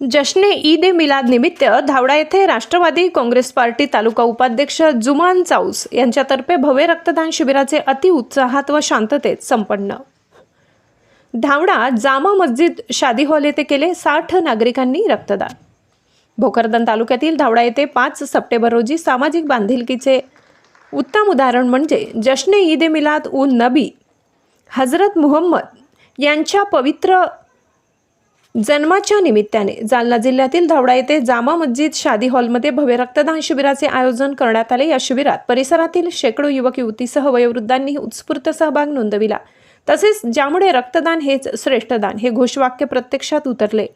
जश्ने ईद ए मिलाद निमित्त धावडा येथे राष्ट्रवादी काँग्रेस पार्टी तालुका उपाध्यक्ष जुमान चाऊस यांच्यातर्फे भव्य रक्तदान शिबिराचे अतिउत्साहात व शांततेत संपन्न. धावडा जामा मस्जिद शादी हॉल येथे केले साठ नागरिकांनी रक्तदान. भोकरदन तालुक्यातील धावडा येथे पाच सप्टेंबर रोजी सामाजिक बांधिलकीचे उत्तम उदाहरण म्हणजे जश्ने ईद ए मिलाद उन नबी हजरत मुहम्मद यांच्या पवित्र जन्माच्या निमित्ताने जालना जिल्ह्यातील धावडा येथे जामा मस्जिद शादी हॉलमध्ये भव्य रक्तदान शिबिराचे आयोजन करण्यात आले. या शिबिरात परिसरातील शेकडो युवक युवतीसह वयोवृद्धांनी उत्स्फूर्त सहभाग नोंदविला. तसेच ज्यामुळे रक्तदान हेच श्रेष्ठ दान हे घोषवाक्य प्रत्यक्षात उतरले.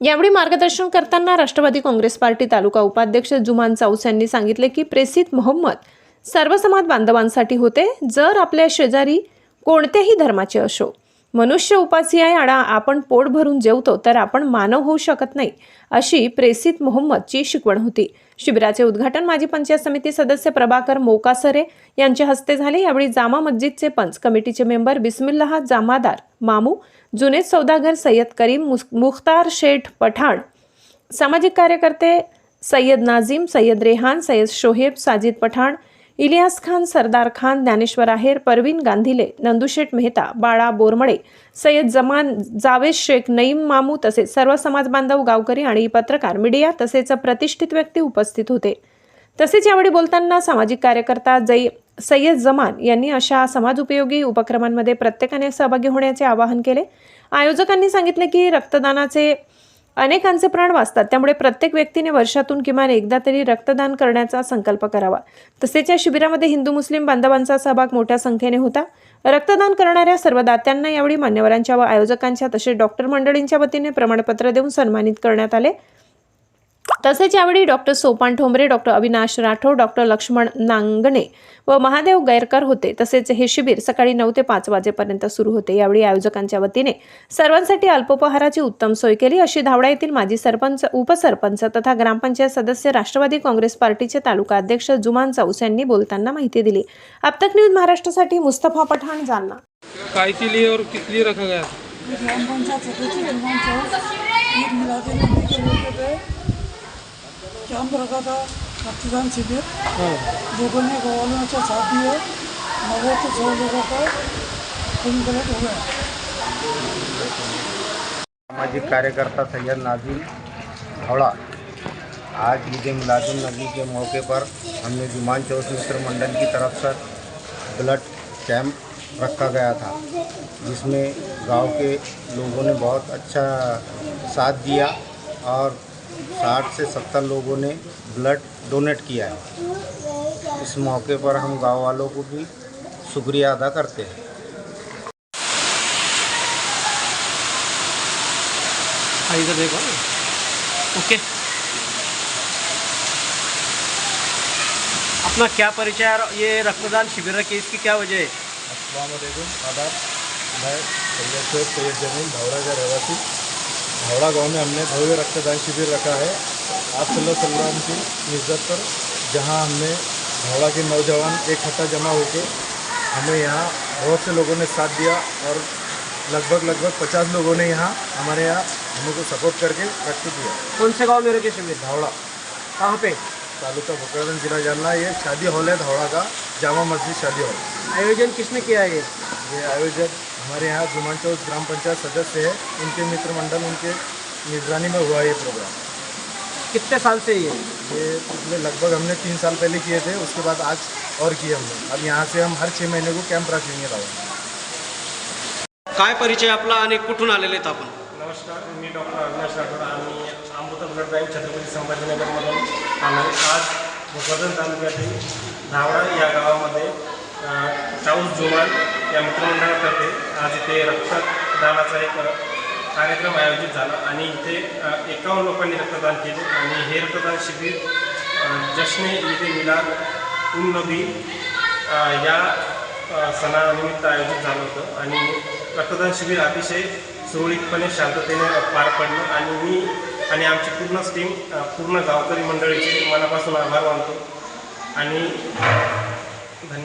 यावेळी मार्गदर्शन करताना राष्ट्रवादी काँग्रेस पार्टी तालुका उपाध्यक्ष जुमान चाऊस यांनी सांगितले की प्रेसित मोहम्मद सर्व समाज बांधवांसाठी होते. जर आपल्या शेजारी कोणत्याही धर्माचे असो मनुष्य उपासी आहे आणि आपण पोट भरून जेवतो तर आपण मानव होऊ शकत नाही अशी प्रेसित मोहम्मदची शिकवण होती. शिबिराचे उद्घाटन माजी पंचायत समिती सदस्य प्रभाकर मोकासरे यांच्या हस्ते झाले. यावेळी जामा मस्जिदचे पंच कमिटीचे मेंबर बिस्मिल्लाह जामादार मामू जुनेद सौदागर सय्यद करीम मुस- मुख्तार शेठ पठाण सामाजिक कार्यकर्ते सय्यद नाझीम सय्यद रेहान सय्यद शोहेब साजिद पठाण इलियास खान सरदार खान ज्ञानेश्वर आहेर परवीन गांधीले नंदुशेठ मेहता बाळा बोरमडे सय्यद जमान जावेद शेख नईम मामू तसेच सर्व समाज बांधव गावकरी आणि पत्रकार मीडिया तसेच प्रतिष्ठित व्यक्ती उपस्थित होते. तसेच यावेळी बोलताना सामाजिक कार्यकर्ता जई सय्यद जमान यांनी अशा समाजोपयोगी उपक्रमांमध्ये प्रत्येकाने सहभागी होण्याचे आवाहन केले. आयोजकांनी सांगितले की रक्तदानाचे अनेकांचे प्राण वाचतात. त्यामुळे प्रत्येक व्यक्तीने वर्षातून किमान एकदा तरी रक्तदान करण्याचा संकल्प करावा. तसेच या शिबिरामध्ये हिंदू मुस्लिम बांधवांचा सहभाग मोठ्या संख्येने होता. रक्तदान करणाऱ्या सर्व दात्यांना यावेळी मान्यवरांच्या व आयोजकांच्या तसेच डॉक्टर मंडळींच्या वतीने प्रमाणपत्र देऊन सन्मानित करण्यात आले. तसेच यावेळी doctor Sopan Thombare doctor Avinash Rathod doctor Laxman Nangane व महादेव गैरकर होते. तसेच हे शिबिर सकाळी नऊ ते पाच वाजेपर्यंत सुरू होते. यावेळी आयोजकांच्या वतीने सर्वांसाठी अल्पोपहाराची उत्तम सोय केली. अशी धावडा येथील माजी सरपंच उपसरपंच तथा ग्रामपंचायत सदस्य राष्ट्रवादी काँग्रेस पार्टीचे तालुका अध्यक्ष जुमान चौस यांनी बोलताना माहिती दिली. आपतक न्यूज महाराष्ट्रासाठी मुस्तफा पठाण जालना. काय के लिए और लिए रखा गया था? ग्राम पंचायत सदस्य जुमान पे कैंप रखा था रक्तदान शिविर लोगों ने गाँव से साथ दिए नब्बे से सौ लोगों का खून कलेक्ट है सामाजिक कार्यकर्ता सैयद नाजिम हावड़ा आज ईद मिलादुल नबी के मौके पर हमने जुमान चौथ मित्र मंडल की तरफ़ से ब्लड कैंप रखा गया था जिसमें गाँव के लोगों ने बहुत अच्छा साथ दिया और 60 से 70 लोगों ने ब्लड डोनेट किया है। इस मौके पर हम गाँव वालों को भी शुक्रिया अदा करते हैं। हाँ, इधर देखो। ओके। अपना क्या परिचय और ये रक्तदान शिविर रखी इसकी क्या वजह है? मैं सैयद ज़मीन धावड़ा का रहवासी। धावड़ा गाँव में हमने भव्य रक्तदान शिविर रखा है। आप अलैहि की इज़्ज़त पर जहाँ हमने धावड़ा के नौजवान एक इकट्ठा जमा होकर हमें यहाँ बहुत से लोगों ने साथ दिया और लगभग लगभग पचास लोगों ने यहाँ हमारे यहाँ हमें को सपोर्ट करके रक्त दिया कौन से गाँव में रखे शिविर? धावड़ा कहाँ पे? तालुका बकरदन जिला जालना ये शादी हॉल है धावड़ा का जामा मस्जिद शादी हॉल। आयोजन किसने किया है ये? ये आयोजक हमारे यहाँ जुमान चौक ग्राम पंचायत सदस्य है। उनके मित्र मंडल उनके निगरानी में हुआ ये प्रोग्राम कितने साल से ये? ये पिछले लगभग हमने तीन साल पहले किए थे उसके बाद आज और किए हमने। अब यहाँ से हम हर छः महीने को कैंप रखेंगे दावा काय परिचय आपला आणि कुठून आलेले आहेत आपण? नमस्कार मी डॉक्टर अविनाश राठोड. आम्ही अमृत ब्लड बँक छत्रपती संभाजीनगरमधून आलो आज भोकरदन तालुक्यातील धावडा या गावामध्ये चाऊस जुमान या मित्रमंडळातर्फे आज इथे रक्तदानाचा एक कार्यक्रम आयोजित झाला आणि इथे एकावन्न लोकांनी रक्तदान केले आणि हे रक्तदान शिबिर जश्ने इथे मिलाद उन नबी या सणानिमित्त आयोजित झालं होतं आणि रक्तदान शिबिर अतिशय सुरळीतपणे शांततेने पार पडलं आणि मी आणि आमची पूर्ण टीम पूर्ण गावकरी मंडळीचे मनापासून आभार मानतो आणि धन्यवाद.